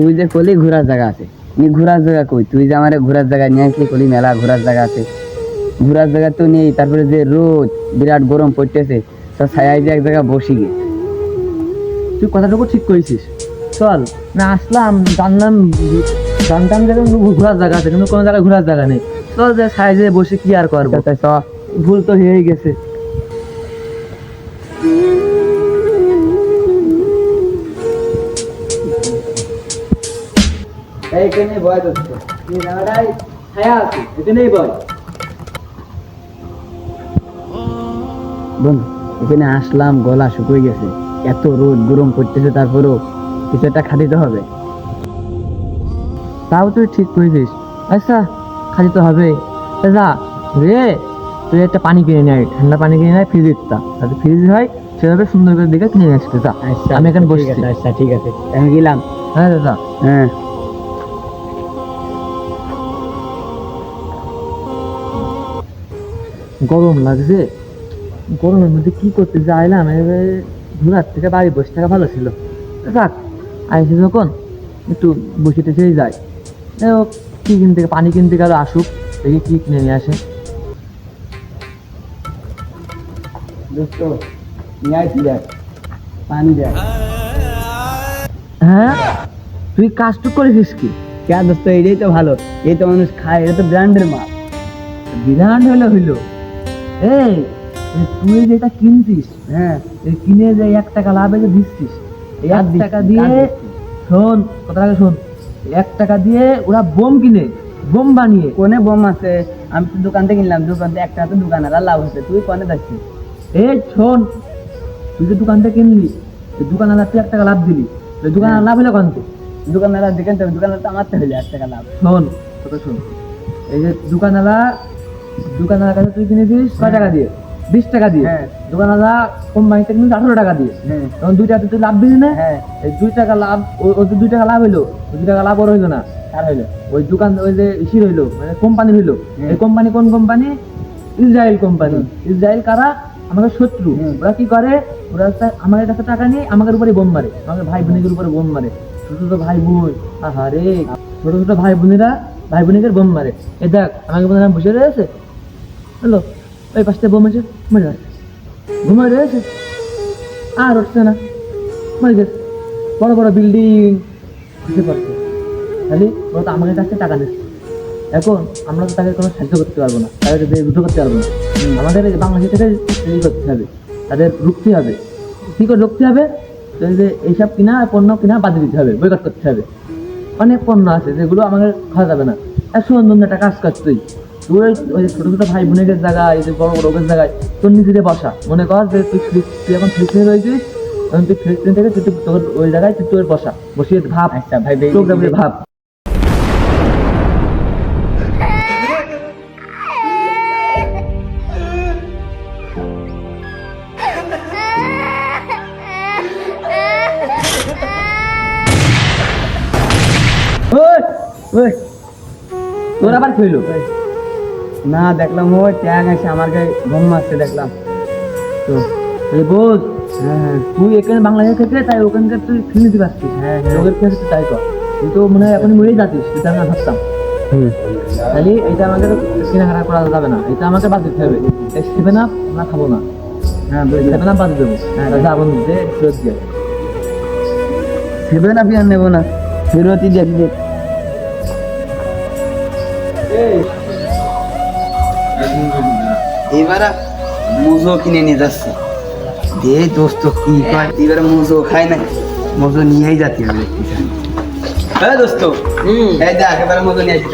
তুই যে কলি ঘোরার জায়গা আছে। নি ঘোরার জায়গা কই? তুই যে আমার ঘোরার জায়গা নিয়ে আসলি কলি মেলা ঘোরার জায়গা আছে। ঘোরার জায়গা তো নেই তারপরে যে রোদ বিরাট গরম পড়তেছে তো ছায়ায় যে এক জায়গা বসি গে। তুই কথাটুকু ঠিক করেছিস চল না আসলাম জানলাম জানতাম যে ঘোরার জায়গা আছে কিন্তু কোনো জায়গায় ঘোরার জায়গা নেই। চল যে সাইজে বসে কি আর করব? ভুল তো হয়েই গেছে। বয় দোস্ত। এই জায়গাটায় ছায়া আছে এখানেই বল বন্ধু এখানে আসলাম গলা শুকিয়ে গেছে। এত রোদ গরম পড়তেছে তারপরেও কিছু একটা খাদিতে হবে। তাও তুই ঠিক করেছিস। আচ্ছা খালি তো হবে যা রে তুই একটা পানি কিনে নেয় ঠান্ডা পানি কিনে নেয় ফ্রিজটা যাতে ফ্রিজ হয় সেভাবে সুন্দর করে দিকে কিনে নিয়ে আসতে যা। আমি এখানে বসছি। আচ্ছা ঠিক আছে। আমি গেলাম। হ্যাঁ দাদা। হ্যাঁ। গরম লাগছে। গরমের মধ্যে কি করতে যাইলাম? ঘোরার থেকে বাড়ি বসে থাকা ভালো ছিল। যাক আইসে যখন একটু বসে টেসেই হোক কি কিনতে পানি কিনতে গেলে আসুক দেখি কি কিনে নিয়ে আসে। পানি দেখ। হ্যাঁ? তুই কাজটুক করেছিস কি? কে দোস্ত এটাই তো ভালো। এই তো মানুষ খায় এটা তো ব্র্যান্ডের মাল। বিরাট হইল হইল। এই তুই যেটা কিনছিস হ্যাঁ এই কিনে যে এক টাকা লাভে যে দিচ্ছিস এই এক টাকা দিয়ে শোন কথা আগে শোন এক টাকা দিয়ে ওরা বোম কিনে বোম বানিয়ে। কোনে বোম আছে? আমি তো দোকান থেকে কিনলাম দোকান থেকে একটা তো দোকানের লাভ হচ্ছে। তুই কোনে যাচ্ছিস? এই শোন তুই যে দোকান থেকে কিনলি দোকানওয়ালা তুই এক টাকা লাভ দিলি এই দোকানের লাভ হলো কত দোকানদার দেখেন তো দোকানদার তো আমার তো হইলে এক টাকা লাভ। শোন কথা শোন এই যে দোকানওয়ালা দোকানওয়ালার কাছে তুই কিনেছিস ছয় টাকা দিয়ে? বিশ টাকা দিয়ে। হ্যাঁ। কোম্পানিতে কিনেছিস আঠারো টাকা দিয়ে। হ্যাঁ। তখন দুই টাকা তুই লাভ দিলি না? হ্যাঁ। এই দুই টাকা লাভ ও- ও দুই টাকা লাভ হইল ওই দুই টাকা লাভ ওর হইল না। আর হইল। ওই দোকান ওই যে ইসির হইল মানে কোম্পানি হইল এই কোম্পানি কোন কোম্পানি ইসরায়েল কোম্পানি ইসরায়েল কারা? আমাদের শত্রু। ওরা কি করে? ওরা আমাদের কাছে টাকা নিয়ে আমাদের উপরে বোম মারে। আমাদের ভাই বোনের উপরে বোম মারে। ছোট ছোট ভাই বোন আহারে। ছোট ছোট ভাই বোনেরা ভাই বোনের বোম মারে। এ দেখ আমাকে বোনেরা বসে রয়েছে হ্যালো ওই পাশে বোম আছে মরে যাচ্ছে ঘুমায় রয়েছে? আর উঠছে না। মরে গেছে। বড় বড় বিল্ডিং বুঝতে পারছে? খালি ওরা তো আমাদের কাছে টাকা নিচ্ছে। এখন আমরা তো তাকে কোনো সাহায্য করতে পারব না। তাদেরকে দিয়ে যুদ্ধ করতে পারব না। আমাদের এই বাংলাদেশ থেকে তৈরি করতে হবে। তাদের রুখতে হবে। কী করে রুখতে হবে? এইসব কিনা পণ্য কিনা বাদ দিতে হবে বৈকট করতে হবে। অনেক পণ্য আছে যেগুলো আমাদের খাওয়া যাবে না। এক সুন্দর একটা কাজ কাজ তুই। তোর ওই- ছোট ছোট ভাই বোনের জায়গায় এই যে বড় বড় রোগের জায়গায় তোর নিজেদের বসা। মনে কর যে তুই ফ্রিজ তুই এখন ফ্রিজ নিয়ে রয়েছিস এখন তুই ফ্রিজ থেকে তুই তোর ওই জায়গায় তুই তোর বসা। বসিয়ে ভাব। আচ্ছা ভাই ভাব। তোর আবার খেলো না দেখলাম ওই ট্যাগ আছে আমার গায়ে বোম মারছে দেখলাম। তো এই বোঝ হ্যাঁ তুই এখানে বাংলাদেশ থেকে তাই ওখানকার তুই ফিরে দিতে পারছিস হ্যাঁ, হ্যাঁ। লোকের কাছে তাই কর। তুই তো মনে হয় এখন মরেই যাচ্ছিস সেটা আমি ভাবতাম। তাহলে এটা আমাদের কেনাকাটা করা যাবে না এটা আমাকে বাদ দিতে হবে। সেভেন আপ আমরা খাব না। হ্যাঁ সেভেন আপ বাদ দেবো। হ্যাঁ। যাব ফেরত দিয়ে। সেভেন আপি আর নেব না। ফেরতই দেখি যে এবার মুজো কিনে নিয়ে যাচ্ছে। দে দোস্ত কি কয় এবার মুজো খায় না মুজো নিয়েই যাতে হবে হ্যাঁ দোস্ত এই দেখ এবারে মুজো নিয়ে আসি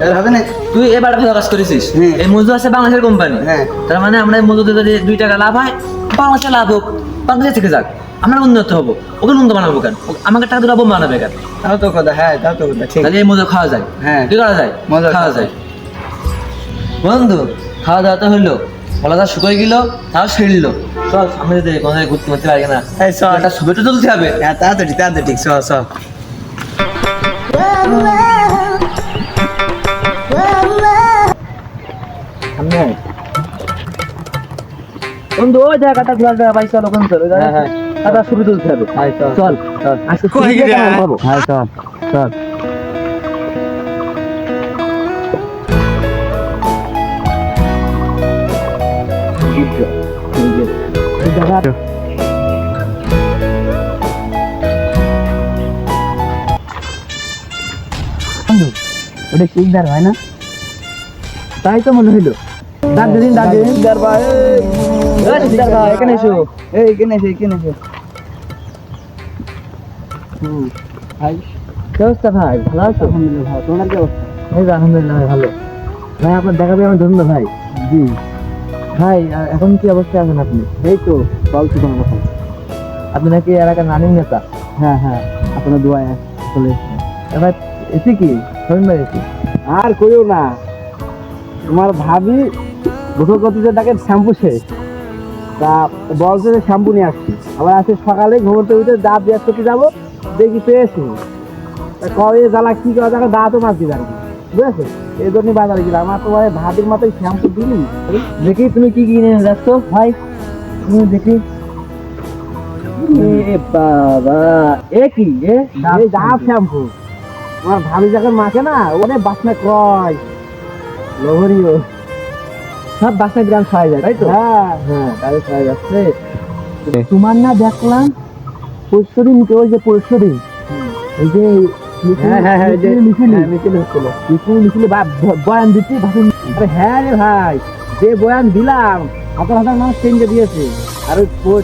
এবার হবে না? তুই এবার কাজ করেছিস। হুম। এই মজু আছে বাংলাদেশের কোম্পানি হ্যাঁ। তার মানে আমরা মজুতে যদি দুই টাকা লাভ হয় বাংলাদেশে লাভ হোক বাংলাদেশ থেকে যাক আমরা উন্নত হব। ওকে উন্নত বানাবো কেন? ও- আমাকে টাকা দুটো বোম বানাবে কেন? তাও তো কথা হ্যাঁ তাও তো কথা ঠিক। তাহলে এই মজু খাওয়া যায়। হ্যাঁ। কি করা যায়? মজা খাওয়া যায়। বন্ধু খাওয়া দাওয়া তো হইল গলাটা শুকিয়ে গেল তাও ছিঁড়লো চল সামনে যেতে কোনো জায়গায় ঘুরতে মারতে পারি না। এই চল। একটা ছবি তো তুলতে হবে। হ্যাঁ তাড়াতাড়ি তাড়াতাড়ি চ চ সামনে আয়। বন্ধু ওই জায়গাটা খোলা জায়গা পাইছে ওখানে চল জায়গায় হ্যাঁ, একটা ছবি তুলতে হবে। হ্যাঁ, চল। চল। চল। আজকে কই ছবি পাবো? হ্যাঁ চল। চল। ওটা শিকদার হয় না? তাই তো মনে হইল। দার্জিলিং দার্জিলিং ভাই। এখানে এসো এই এখানে এসে এখানে এসে। ভাই। কি অবস্থা ভাই? ভালো আছো? আলহামদুলিল্লাহ ভালো। তোমার কি অবস্থা? এই আলহামদুলিল্লাহ ভালো। ভাই আপনার দেখাবে আমার ধন্য ভাই। জি। ভাই এখন কি অবস্থায় আছেন আপনি? এই তো বলছি তোমার কথা। আপনি নাকি এলাকার রানিং নেতা? হ্যাঁ হ্যাঁ আপনার দোয়া চলে এবার এসে কি? শরীর আর কইও না। তোমার ভাবি গোসল করতে যে তাকে শ্যাম্পু শেষ। তা বলছে যে শ্যাম্পু নিয়ে আসছি। আবার আজকে সকালে ঘুমোতে উঠে দাঁত ব্যাস করতে যাব দেখি পেয়েছি। তা কবে জ্বালা কি করা যাবে দাঁতও মাছ দিবে আর কি বুঝেছ? এই জন্যই বাজারে গেলাম। আমার তোমার ভাবির মাথায় শ্যাম্পু দিলি দেখি তুমি কি কিনে যাচ্ছ? ভাই তুমি দেখি। বাবা এ কি? এ? দাঁত শ্যাম্পু। আমার ভাবি যখন মাখে না অনেক বাসনা ক্রয় লোহরিও সব বাসা গ্রাম খাওয়া যায় তাই তো? হ্যাঁ হ্যাঁ তাহলে খাওয়া যাচ্ছে। তোমার না দেখলাম পরশুদিন ওই যে পরশুদিন। ওই যে হ্যাঁ হ্যাঁ হ্যাঁ হ্যাঁ, বয়ান দিচ্ছি হ্যাঁ রে ভাই যে বয়ান দিলাম হাজার হাজার মানুষ দিয়েছে। আর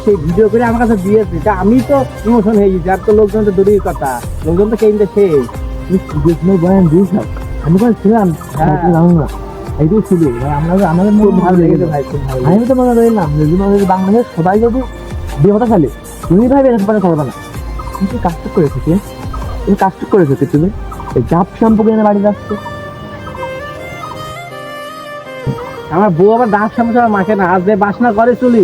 সেই ভিডিও করে আমার কাছে দিয়েছে। তা আমি তো ইমোশন হয়ে গেছি আর তো লোকজন তো দূরের কথা। লোকজন তো কেন্দ্রে শেষ তুমি বয়ান দিয়েছ আমি ছিলাম হ্যাঁ। এইটাই ছিল। ভাই আমরা আমাদের খুব মনে ভালো লেগেছে ভাই খুব ভালো আমি তো মনে রইলাম যে যদি আমাদের বাংলাদেশ সবাই যদি বিয়ে হতে চালে তুমি ভাই এরকম পারে করবে না। তুমি কাজটুক করেছ কি? তুমি কাজটুক করেছ কি তুমি? এই জাপ শ্যাম্পু কিনে বাড়ি যাচ্ছে আমার বউ আবার দাঁত সামনে মাখে না। আর যে বাসনা করে চলি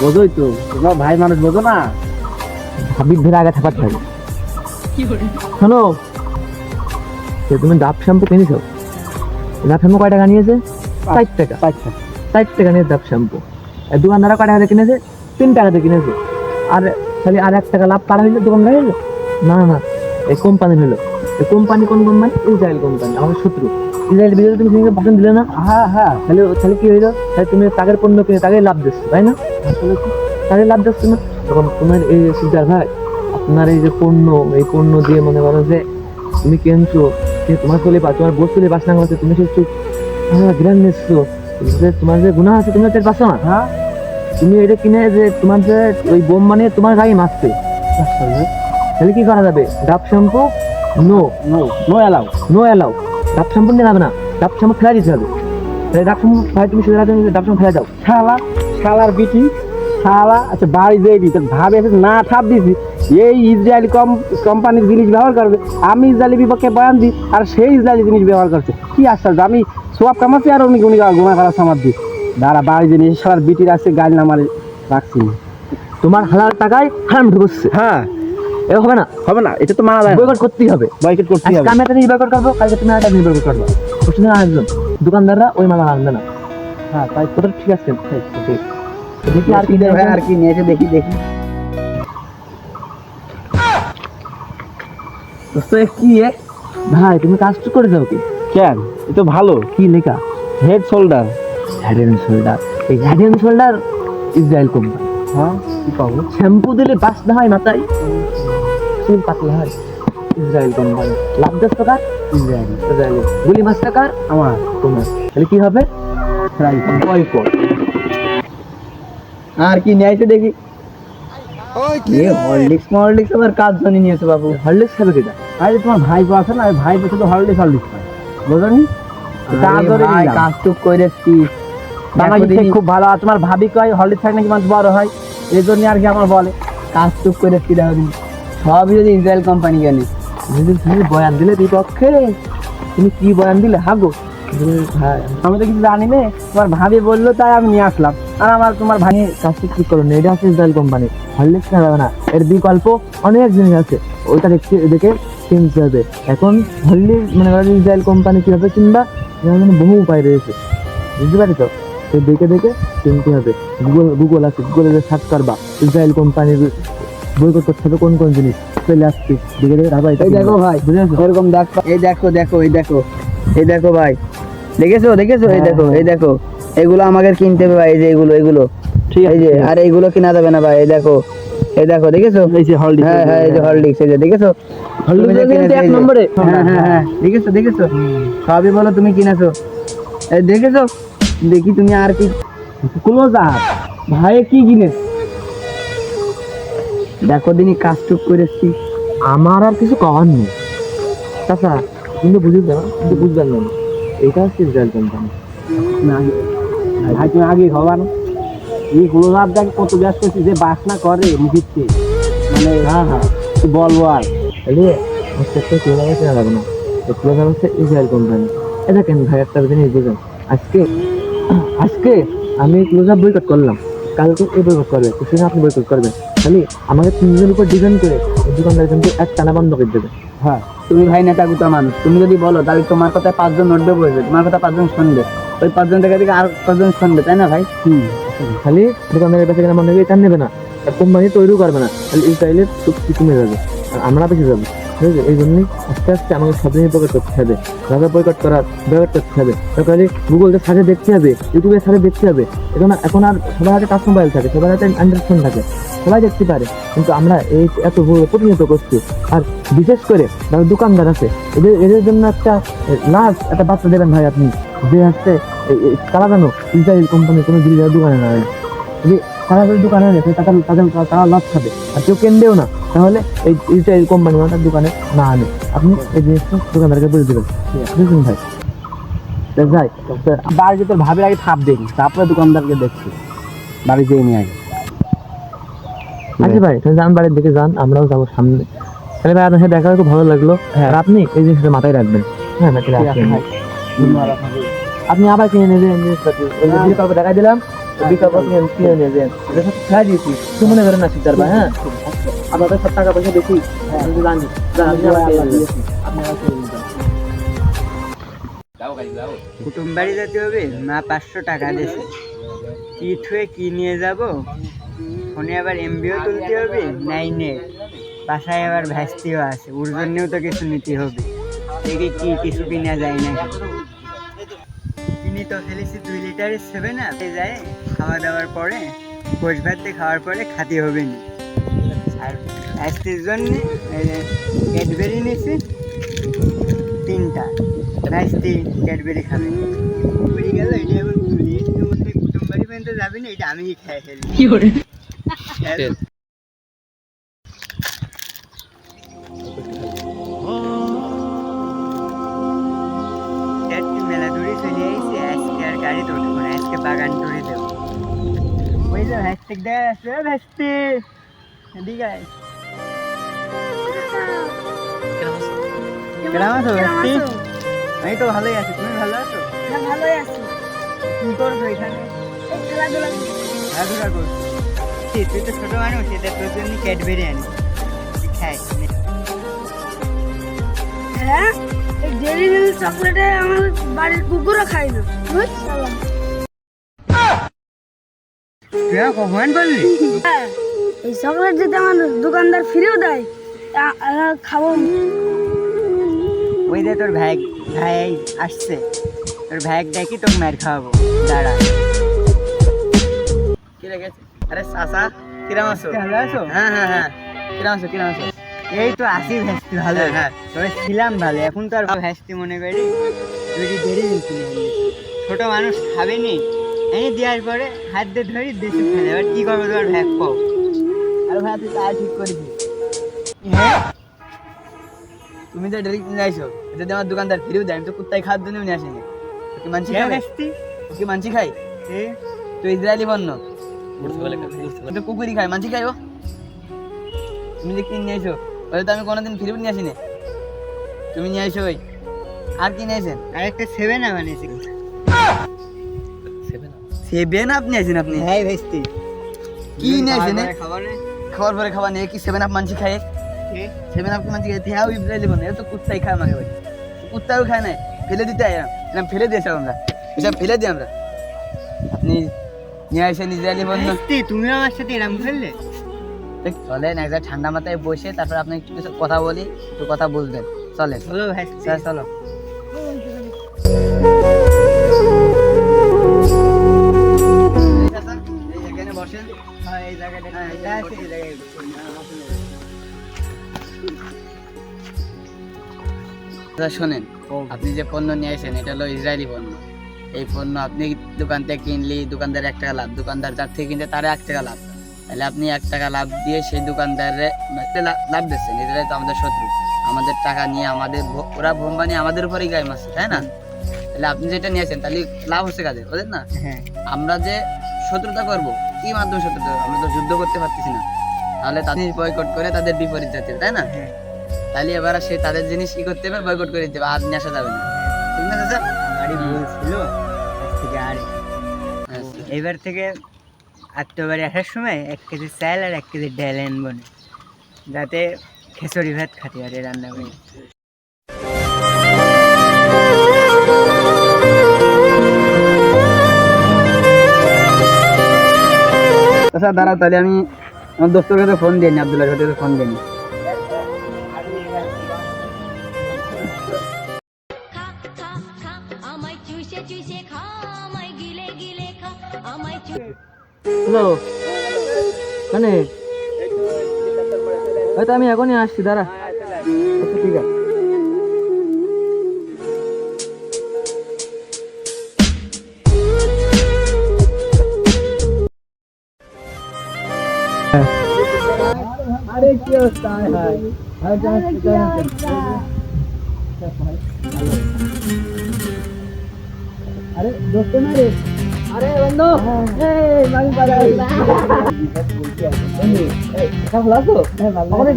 বোঝোই তো। তোমার ভাই মানুষ বোঝো না। হাবিব ধরে আগে থাকার থাকে শোনো যে তুমি ডাব শ্যাম্পু কিনেছো ডাব শ্যাম্পু কয় টাকা নিয়েছে? ষাট টাকা। আচ্ছা ষাট টাকা নিয়ে ডাব শ্যাম্পু আর দোকানদারা কয় টাকা কিনেছে? তিন টাকাতে কিনেছে। আর খালি আর এক টাকা লাভ কারা হইল দোকানদার হইল? না না। এই কোম্পানি হইল এই কোম্পানি কোন কোম্পানি ইসরায়েল কোম্পানি আমাদের শত্রু। ইসরায়েল বিরুদ্ধে তুমি সেদিনকে ভাষণ দিলে না? হ্যাঁ হ্যাঁ। তাহলে তাহলে কি হইল? তাহলে তুমি তাদের পণ্য কিনে তাকে লাভ দিচ্ছ তাই না? আসলে লাভ দিচ্ছ না তখন তোমার এই সিদ্ধার ভাই আপনার এই যে পণ্য এই পণ্য দিয়ে মনে করো যে তুমি কিনছো তোমার চলে পা তোমার বস্তু চলে বাসনা করছে তুমি সে চুপ। গ্রাম নিচ্ছো যে তোমার যে গুণা আছে তুমি টের পাচ্ছ না হ্যাঁ? তুমি এটা কিনে যে তোমার যে ওই বোম মানে তোমার গায়ে মারছে তাহলে কি করা যাবে? ডাব shampoo? No no no allow no allow ডাব শ্যাম্পু নিয়ে যাবে না। ডাব শ্যাম্পু ফেলা দিতে হবে। ডাব শ্যাম্পু ভাই তুমি সেটা ডাব শ্যাম্পু ফেলা দাও। শালা শালার বিটি। শালা আচ্ছা বাড়ি দিই তোর ভাবে না ঠাপ দিছি। এই ইসরায়েলি কম কোম্পানির জিনিস ব্যবহার করবে। আমি ইসরায়েলি বিপক্ষে বয়ান দিই আর সেই ইসরায়েলি জিনিস ব্যবহার করছে। কি আশ্চর্য আমি সব কামাচ্ছি আর উনি গুণি গুণা করার সামার দিই। দাঁড়া বাড়ি জিনিস শালার বিটির আসছে গাড়ি নামারে রাখছি তোমার হালাল টাকায় হারাম ঢুকছে। হ্যাঁ। এ হবে না। হবে না এটা তো মানা যায় বয়কট করতেই হবে। বয়কট করতে আজকে হবে। আমি একটা জিনিস বয়কট করব কালকে তুমি একটা জিনিস বয়কট করব পরশুদিন আরেকজন। দোকানদাররা ওই মাল আনবে না। হ্যাঁ তাই ওটা ঠিক আছে ঠিক আছে, দেখি আর কি ভাই, আর কি নিয়েছে দেখি দেখি। দোস্ত কি এ? ভাই তুমি কাজ তো করে যাও কি? কেন? এ তো ভালো। কি লেখা? Head shoulder head and shoulder এই head and shoulder Israel company হ্যাঁ কি পাবো? শ্যাম্পু দিলে বাস না হয় মাথায়? চুল পাতলা হয়। ইসরায়েল কোম্পানি লাভ দশ টাকার ইসরায়েলি ইসরায়েল গুলি মাছ টাকার আমার তোমার। তাহলে কি হবে? ফ্রাই বয়কট আর কি নিয়ে নিয়েছে দেখি। হরলিক্স মরলিক্স আবার কাজ জানি নিয়েছে বাবু? হরলিক্স খাবে কিনা আরে তোমার ভাই আছে না ভাই শুধু হরলিক্স হরলিক্স খায়। বোঝনি? কাজ আরে ভাই, কাজ টুক করেছি খুব ভালো তোমার ভাবি কয় হরলিক্স খায় নাকি মানুষ বড় হয়? এই জন্য আর কি আমার বলে। কাজ টুক করেছি দেখো দিন। সবই যদি ইসরায়েল কোম্পানি তুমি বয়ান দিলে বিপক্ষে তুমি কি বয়ান দিলে? হাগো। ভাই। আমি তো কিছু জানি না। তোমার ভাবি বলল তাই আমি নিয়ে আসলাম। আর আমার তোমার ভাই কাজটা কি করো না এটা হচ্ছে ইসরায়েল কোম্পানি হরলিক্স না যাবে না। এর বিকল্প অনেক জিনিস আছে। ওইটা দেখতে দেখে কিনতে হবে। এখন হরলিক্স মানে ইসরায়েল কোম্পানি কীভাবে কিনবা বহু উপায় রয়েছে। বুঝতে পারি তো তো দেখে দেখে কিনতে হবে। গুগল গুগল আছে গুগলে যে সার্চ করবা ইসরায়েল কোম্পানির বইকট করতে হবে কোন কোন জিনিস চলে আসছে। দেখে দেখে তারপর এই দেখো ভাই এরকম দেখো এই দেখো দেখো এই দেখো। এই দেখো ভাই। দেখেছ? দেখেছ? এই দেখো এই দেখো। এগুলো আমাকে কিনতে হবে ভাই এই যে এগুলো এগুলো। ঠিক এই যে আর এইগুলো কিনা যাবে না ভাই এই দেখো। এই দেখো দেখেছ? এই যে হলডিক্স হ্যাঁ হ্যাঁ এই যে হলডিক্স এই যে দেখেছ? হলডিক্স কিন্তু এক নম্বরে। হ্যাঁ হ্যাঁ হ্যাঁ দেখেছ দেখেছ? সবই বলো তুমি কিনেছো। এই দেখেছ? দেখি তুমি আর কি। ক্লোজ আপ ভাই কি কিনে? দেখো দিনই কাজ টুক করেছি। আমার আর কিছু করার নেই। চাচা কিন্তু বুঝবেন না কিন্তু বুঝবেন না। এটা হচ্ছে রেজাল্ট কোম্পানি ভাই তুমি আগে খাবার এই ক্লোজ আপ দেখ কত ব্যস্ত করছি যে বাসনা করে মুখিতে মানে হ্যাঁ হ্যাঁ। বলব আর। এই হচ্ছে একটা আপ চেনা লাগবে না ক্লোজ হচ্ছে ইসরায়েল কোম্পানি এ দেখেন ভাই একটা জিনিস বুঝেন। আজকে আজকে আমি ক্লোজ আপ বয়কট করলাম। কালকে এ বয়কট করবে সেদিন আপনি বয়কট করবেন। খালি আমাকে তিনজনের উপর ডিপেন্ড করে এই দোকানদার কিন্তু এক টানা বন্ধ করে দেবে। হ্যাঁ। তুমি ভাই নেতা গুতা মানুষ, তুমি যদি বলো, তাহলে তোমার কথা পাঁচজন নোটবে বসবে, তোমার কথা পাঁচজন শুনবে। ওই পাঁচজন থেকে থেকে আর পাঁচজন শুনবে, তাই না ভাই? খালি দোকানদারের কাছে কেনা মনে হয় এটা নেবে না। কোম্পানি তৈরিও করবে না। খালি ইসরায়েলের চুক্তি কমে যাবে আর আমরা বেশি যাব। ঠিক এই জন্যই আস্তে আস্তে আমাকে সব জিনিস বয়কট করতে হবে। রাজা বয়কট করার বয়কট করতে হবে। তারপরে গুগলতে সার্চে দেখতে হবে ইউটিউবে সার্চে দেখতে হবে। এখন এখন আর সবার হাতে টাচ মোবাইল থাকে, সবার হাতে অ্যান্ড্রয়েড ফোন থাকে। সবাই দেখতে পারে। কিন্তু আমরা এই এত প্রতিনিয়ত করছি। আর বিশেষ করে যারা দোকানদার আছে, এদের এদের জন্য একটা লাস্ট একটা বার্তা দেবেন ভাই আপনি। যে হচ্ছে তারা জানো ইসরায়েল কোম্পানি কোনো জিনিস দোকানে না তারা যদি দোকানে নেয় তাদের তাদের তারা লাভ খাবে। আর কেউ কেনবেও না। তাহলে এই কোম্পানি তার দোকানে না আনে। আপনি এই জিনিসটা দোকানদারকে বলে দেবেন। বুঝলেন ভাই? তা যাই তা বাড়ি যেতে ভাবির আগে থাপ দেখি তারপরে দোকানদারকে দেখছি। বাড়ি যেয়ে নিয়ে আগে আচ্ছা ভাই তুমি যান বাড়ির দিকে যান আমরাও যাব সামনে। তাহলে ভাই আপনার সাথে দেখা হয়ে খুব ভালো লাগল। আর আপনি এই জিনিসটা মাথায় রাখবেন। হ্যাঁ না। আপনি আবার কিনে নেবেন বিকল্প দেখা দিলাম বিকল্প কিনে এটা সব খেলা দিয়েছি। তুই মনে করেন না সিস্টার ভাই হ্যাঁ? আপনাদের সব টাকা পয়সা বেশি তো জানি। কুটুম বাড়ি যেতে হবে? মা পাঁচশো টাকা দিয়েছে কিট হয়ে কি নিয়ে যাব? ফোনে আবার এমবিও তুলতে হবে? নাইনে। বাসায় আবার ভ্যাস্তিও আছে। ওর জন্যেও তো কিছু নিতে হবে। দেখি কি কিছু কিনা যায় না কিনে তো ফেলেছি দুই লিটারের সেভেন আপ যায় খাওয়া দাওয়ার পরে ভোজ ভাত দিয়ে খাওয়ার পরে খাতে হবে না। আর ভ্যাস্তির জন্য ক্যাডবেরি নিয়েছি। তিনটা। ভ্যাস্তি ক্যাডবেরি খাবে। পড়ে গেল এটা এখন মধ্যে কুটুম বাড়ি পর্যন্ত যাবি না এটা আমিই খেয়ে ফেলি মেলা চলে আজকে আর গাড়ি না আজকে বাগান দেবো। ওই যে ভ্যাস্টিক দেখা আছে এদিকে কেমন আছো আমি তো ভালোই আছি তুমি ভালো আছো? ভালোই আছি। কি করছ এখানে? খেলাধুলা খেলাধুলা করছ? তুই তো ছোট মানুষ এটা তোর জন্য ক্যাডবেরি আনি খাই হ্যাঁ? এই ডেলি মিল্ক চকলেটে আমার বাড়ির কুকুরও খায় না। তুই হ্যাঁ এই চকলেট যদি আমার দোকানদার ফিরেও দেয় খাব। ওই যে তোর ভাই ভাই আসছে। তোর ভাই দেখি তোর মার খাওয়াবো। দাঁড়া। কি লেগেছে আরে সাসা কিরাম আছো? ভালো আছো? হ্যাঁ হ্যাঁ হ্যাঁ। কিরাম আছো কিরাম আছো? এই তো আসি ভ্যাস্তি ভালো। হ্যাঁ তবে ছিলাম ভালো এখন তো আর ভ্যাস্তি মনে করি তুই দেরি ছোট মানুষ খাবে নি এনে দেওয়ার পরে হাত দিয়ে ধরি দেশে ফেলে। এবার কি করব তোমার ভ্যাক পাও আর ভাই তুই তা ঠিক করে দিস হ্যাঁ? তুমি তো ডেলি কিনে যাইছো এটা দিয়ে আমার দোকানদার ফিরেও দেয় আমি তো কুত্তায় খাওয়ার জন্য নিয়ে আসিনি। ও কি মানছি খাই ও কি মানছি খাই তো ইসরায়েলি বন্য। তো কুকুরই খায় মানছি খাই ও। তুমি যে কিনে নিয়ে আইছো? ওটা তো আমি কোনোদিন ফিরেও নিয়ে আসিনি। তুমি নিয়ে আইছো ওই। আর কি নিয়ে আসেন আর একটা সেভেন আপ আনিয়েছি। সেভেন আপ নিয়ে আসেন আপনি? হ্যাঁ ভেস্তি কি নিয়ে আসেন খাবার পরে খাবার নিয়ে কি সেভেন আপ মানছি খায় সেভেন আপ মানছি খায় হ্যাঁ ইসরায়েলি বন্ধু তো কুত্তাই খায় আমাকে ভাই। কুত্তাও খায় না ফেলে দিতে এরম ফেলে দিয়েছে আমরা। এসব ফেলে দিই আমরা। আপনি নিয়ে আসেন ইসরায়েলি বন্ধু তুমি আমার সাথে এরম ফেললে চলেন এক জায়গায় ঠান্ডা মাথায় বসে তারপর আপনি একটু কিছু কথা বলি একটু কথা বুঝবেন চলেন চলো। ভাই চলো। এখানে বসেন। হ্যাঁ এই জায়গাটা এই জায়গায় শোনেন আপনি যে পণ্য নিয়ে আসেন এটা হলো ইসরায়েলি পণ্য। এই পণ্য আপনি দোকান থেকে কিনলি দোকানদার এক টাকা লাভ দোকানদার যার থেকে কিনতে তার এক টাকা লাভ। তাহলে আপনি এক টাকা লাভ দিয়ে সেই দোকানদারে লাভ দিচ্ছেন এটাই তো আমাদের শত্রু। আমাদের টাকা নিয়ে আমাদের ওরা বোম্বা নিয়ে আমাদের উপরেই গায়ে মারছে তাই না? তাহলে আপনি যেটা নিয়েছেন তাহলে লাভ হচ্ছে কাজে ওদের না? আমরা যে শত্রুতা করব কি মাধ্যমে শত্রুতা আমরা তো যুদ্ধ করতে পারতেছি না। তাহলে তাদের বয়কট করে তাদের বিপরীত জাতীয় তাই না? তাহলে এবার সে তাদের জিনিস কি করতে হবে বয়কট করে দিতে হবে আর নিয়ে আসা যাবে না। ঠিক না চাচা? বাড়ি বলছিল থেকে আর আচ্ছা। এবার থেকে আত্মবাড়ি আসার সময় এক কেজি চাল আর এক কেজি ডাল আনব না। যাতে খেচড়ি ভাত খাতে পারে রান্না করে। আচ্ছা দাঁড়াও তাহলে আমি আমার দোস্তর কাছে ফোন দিইনি আব্দুল্লাহ কাছে ফোন দিইনি হ্যালো মানে হয়তো আমি এখনই আসছি দাঁড়া আচ্ছা ঠিক আছে আরে কি অবস্থা হায় হায় আরে জানাস কি আরে দোস্ত না রে হ্যাঁ হয়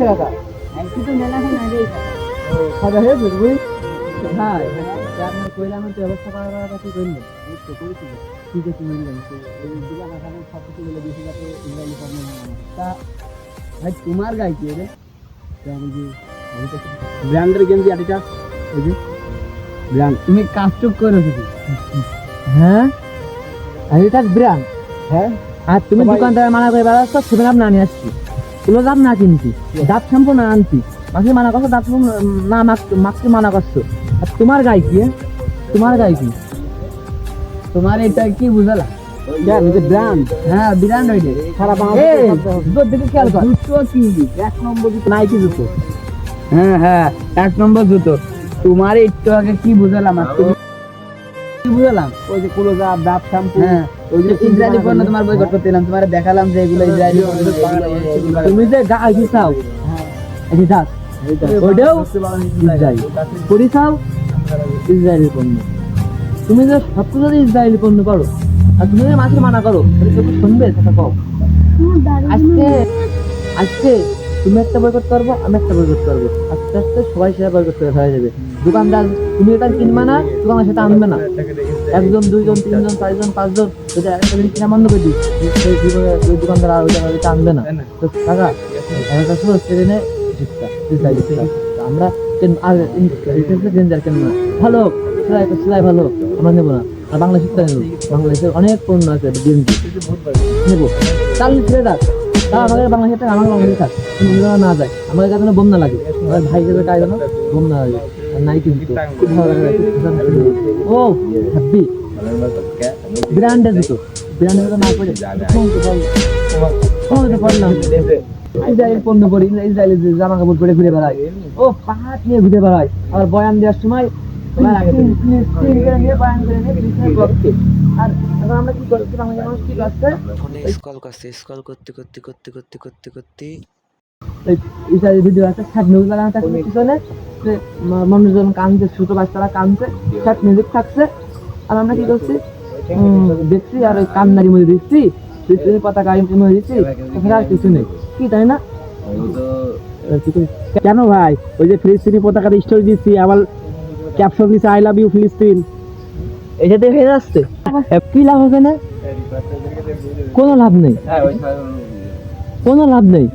ভাই তোমার গেঞ্জি আটিটা ব্র্যান্ড তুমি কাজটুক করেছ কি হ্যাঁ? এটা ব্র্যান্ড হ্যাঁ? আর তুমি দোকানদার মানা করে বেড়াচ্ছ সেভেন আপ না নিয়ে আসছি। এগুলো দাম না কিনছি। দাঁত শ্যাম্পু না আনছি। মাকে মানা করছ দাঁত শ্যাম্পু না মাকে মানা করছ। আর তোমার গায়ে কি হ্যাঁ? তোমার গায়ে কি? তোমার এটা কি বুঝালা? ব্র্যান্ড হ্যাঁ ব্র্যান্ড ওইটা সারা দিকে খেয়াল কর। জুতো এক নম্বর জুতো নাইকি জুতো। হ্যাঁ হ্যাঁ এক নম্বর জুতো। তোমার একটু আগে কি বুঝালাম? আর বুঝালাম। ওই যে কুলো দাঁত দাঁত শ্যাম্পু হ্যাঁ। ওই যে ইসরায়েলি পণ্য তোমার বয়কট করতে এলাম তোমার দেখালাম যে এগুলো ইসরায়েলি তুমি যে গায়ে কি চাও দাঁত ওইটাও ইসরায়েলি। করি ইসরায়েলি পণ্য। তুমি যে সব কিছু যদি ইসরায়েলি পণ্য করো আর তুমি যদি মাছের মানা করো তাহলে কেউ শুনবে সেটা কও। আজকে আজকে তুমি একটা বয়কট করব আমি একটা বয়কট করব। আস্তে আস্তে সবাই সেটা বয়কট করে ফেলা যাবে। দোকানদার তুমি এটা কিনবে না দোকানদার সেটা আনবে না। একজন, দুইজন, তিনজন, চারজন, পাঁচজন যদি একটা জিনিস কিনা বন্ধ করে দিই। সেই ওই দোকানদার আর ওইটা ওইটা আনবে না। তো টাকা একটা শুধু ট্রেনে আমরা আর কেন না? ভালো, সেলাই সেলাই ভালো, আমরা নেব না। আর বাংলা শিক্ষা নেব? বাংলাদেশের অনেক পণ্য আছে গেঞ্জি নেব। চাল ছেড়ে থাক তা আমাদের বাংলা শিক্ষা আমার বাংলা শিক্ষা তুমি যেন না যায়। আমাদের কাছে যেন বন্যা লাগে। আমার ভাই যাবে কাজ যেন বন্যা লাগে। নাই কিন্তু খুব ভালো লাগে ও হ্যাপি ব্র্যান্ডের জুতো ব্র্যান্ডের জুতো না পড়ে কমতে পারলাম ইসরায়েল পণ্য পরি ইসরায়েলের জামা কাপড় পরে ঘুরে বেড়ায়। ও পাহাড় নিয়ে ঘুরে বেড়ায়। আর বয়ান দেওয়ার সময় স্কল করছে স্কল করতে করতে করতে করতে করতে করতে। ভিডিও আছে নিউজ লাগানো থাকছে পিছনে যে মানুষজন ছোট বাচ্চারা ষাট মিউজিক থাকছে। আর আমরা কি করছি? দেখছি আর ওই কান্নারি মধ্যে দিচ্ছি পতাকা মধ্যে দিচ্ছি এখানে আর কিছু নেই। কি তাই না? করি? কেন ভাই? ওই যে ফিলিস্তিনি পতাকার স্টোরি দিচ্ছি আবার ক্যাপশন দিচ্ছে আই লাভ ইউ ফিলিস্তিন এটাতে হয়ে যাচ্ছে? কি লাভ হবে না? কোনো লাভ নেই। কোনো লাভ নেই।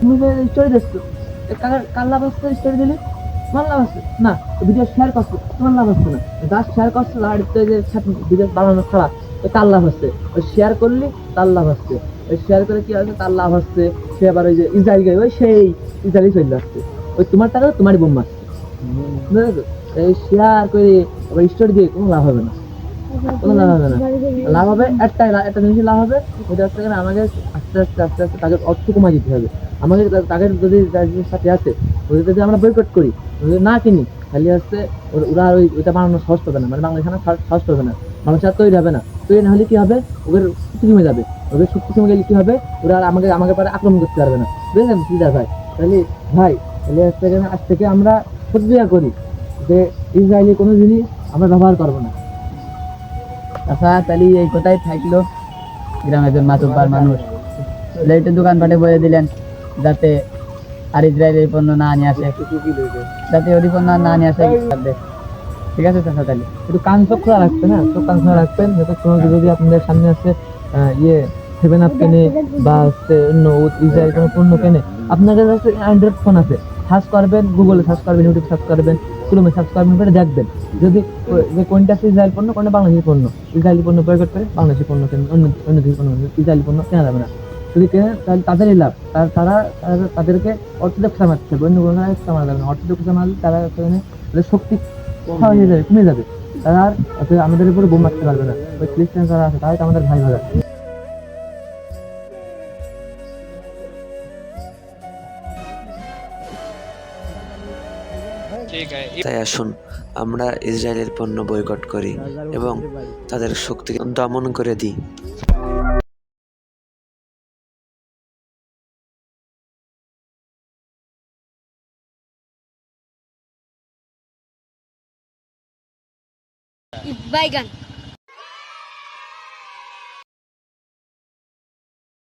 তুমি স্টোরি দেখছ কার লাভ হচ্ছে স্টোরি দিলে? তোমার লাভ হচ্ছে না ভিডিও শেয়ার করছ। তোমার লাভ হচ্ছে না? যার শেয়ার করছ যে ভিডিও বানানো তো তার লাভ হচ্ছে ওই শেয়ার করলি, তার লাভ হচ্ছে ওই শেয়ার করে কি হচ্ছে তার লাভ হচ্ছে সে আবার ওই যে ইসরায়েল গেলে, ওই সেই ইসরায়েলই চলে আসছে। ওই তোমার টাকা, তোমারই বোম এই শেয়ার করে আবার স্টোরি দিয়ে কোনো লাভ হবে না। লাভ হবে, একটাই একটা লাভ হবে আমাকে আস্তে আস্তে আস্তে আস্তে তাকে অর্থ কমাই দিতে হবে। আমাকে তা- তাকে যদি সাথে আছে, ওদের যদি আমরা বয়কট করি যদি না কিনি খালি হচ্ছে ওরা- ওই ওইটা বানানো সহজ পাবে না। মানে বাংলাদেশ সহজ পাবে না। মানুষ আর তৈরি হবে না। তৈরি না হলে কি হবে? ওদের শক্তি কমে যাবে। ওদের শক্তি কমে গেলে কি হবে? ওরা আর আমাকে আমাকে পরে আক্রমণ করতে পারবে না। বুঝলেন? সুবিধা ভাই। তাহলে ভাই, তাহলে হচ্ছে আজ থেকে আমরা করি যে ইসরায়েলি কোনো জিনিস আমরা ব্যবহার করব না। আচ্ছা তাহলে এই কোথায় থাকল। গ্রামের একজন মাতুব্বার মানুষ। লাইটের দোকানপাটে বলে দিলেন যাতে আর ইসরায়েলের পণ্য না নিয়ে আসে। যাতে ওই পণ্য না নিয়ে আসে। ঠিক আছে চাচা তাহলে। একটু কান চোখ খোলা রাখবেন হ্যাঁ? চোখ কান খোলা রাখবেন যাতে কোনো যদি আপনাদের সামনে আহ, ইয়ে সেভেন আপ কেনে বা হচ্ছে অন্য ইসরায়েল কোনো পণ্য কেনে। আপনাদের কাছে অ্যান্ড্রয়েড ফোন আছে। সার্চ করবেন গুগলে সার্চ করবেন ইউটিউব সার্চ করবেন। সার্চ করবেন করে দেখবেন। যদি যে কোনটা ইসরায়েল পণ্য, কোনটা বাংলাদেশি পণ্য ইসরায়েলি পণ্য বয়কট করে বাংলাদেশি পণ্য কেন অন্য অন্য দেশের পণ্য ইসরায়েলি পণ্য কেনা যাবে না। যদি কেনে তাহলে তাদেরই লাভ। তার- তাদেরকে অর্থদক্ষতা মারতে হবে। অন্য কোনো মারা যাবে না অর্থদক্ষতা মারলে তারা সেখানে তাদের শক্তি হয়ে যাবে, কমে যাবে। তারা আর আমাদের উপরে বোম মারতে পারবে না। ওই খ্রিস্টান যারা আছে, তারাই আমাদের ভাই ভাই। তাই আসুন আমরা ইসরায়েলের পণ্য বয়কট করি এবং তাদের শক্তি দমন করে দিই। বাইগান।